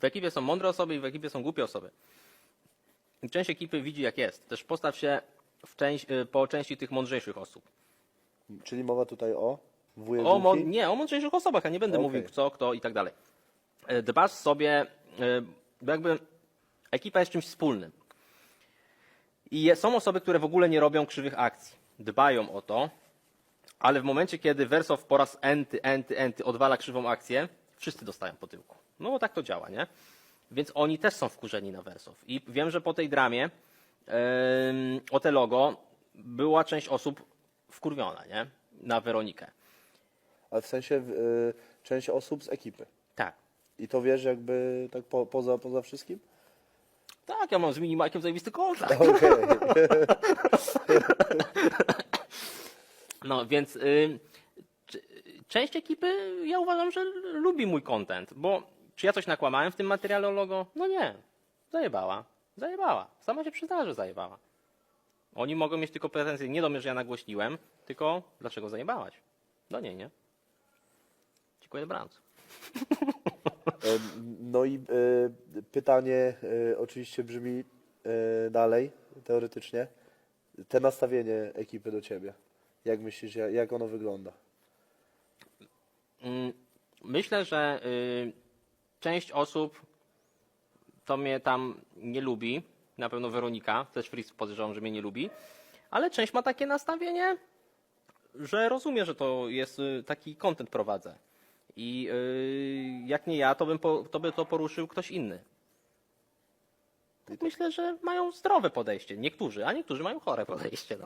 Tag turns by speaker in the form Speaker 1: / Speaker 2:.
Speaker 1: W ekipie są mądre osoby i w ekipie są głupie osoby. I część ekipy widzi jak jest. Też postaw się w część, y, po części tych mądrzejszych osób.
Speaker 2: Czyli mowa tutaj o wujek
Speaker 1: O, mo- nie, o mądrzejszych osobach, a nie będę
Speaker 2: Okej.
Speaker 1: mówił co, kto i tak dalej. E, Dbasz sobie, e, bo jakby ekipa jest czymś wspólnym. I je- są osoby, które w ogóle nie robią krzywych akcji. Dbają o to, ale w momencie, kiedy Wersow po raz enty, enty, enty odwala krzywą akcję, wszyscy dostają po tyłku. No bo tak to działa, nie? Więc oni też są wkurzeni na Wersow. I wiem, że po tej dramie em, o te logo była część osób wkurwiona, nie? Na Weronikę.
Speaker 2: Ale w sensie y, część osób z ekipy.
Speaker 1: Tak.
Speaker 2: I to wiesz jakby tak po, poza, poza wszystkim?
Speaker 1: Tak, ja mam z Minimajkiem zajebisty kontakt.
Speaker 2: Okej.
Speaker 1: No więc y, część ekipy, ja uważam, że lubi mój content, bo czy ja coś nakłamałem w tym materiale o logo? No nie. Zajebała. Zajebała. Sama się przyznała, że zajebała. Oni mogą mieć tylko pretensje nie do mnie, że ja nagłośniłem, tylko dlaczego zajebałaś? Do niej, nie? Dziękuję.
Speaker 2: E, No i e, pytanie e, oczywiście brzmi e, dalej, teoretycznie. Te nastawienie ekipy do ciebie. Jak myślisz, jak, jak ono wygląda?
Speaker 1: Mm, Myślę, że y, część osób to mnie tam nie lubi. Na pewno Weronika, też Fritz podejrzewam, że mnie nie lubi. Ale część ma takie nastawienie, że rozumie, że to jest y, taki content prowadzę. I y, jak nie ja, to, bym po, to by to poruszył ktoś inny. Tak myślę, że mają zdrowe podejście. Niektórzy, a niektórzy mają chore podejście. No.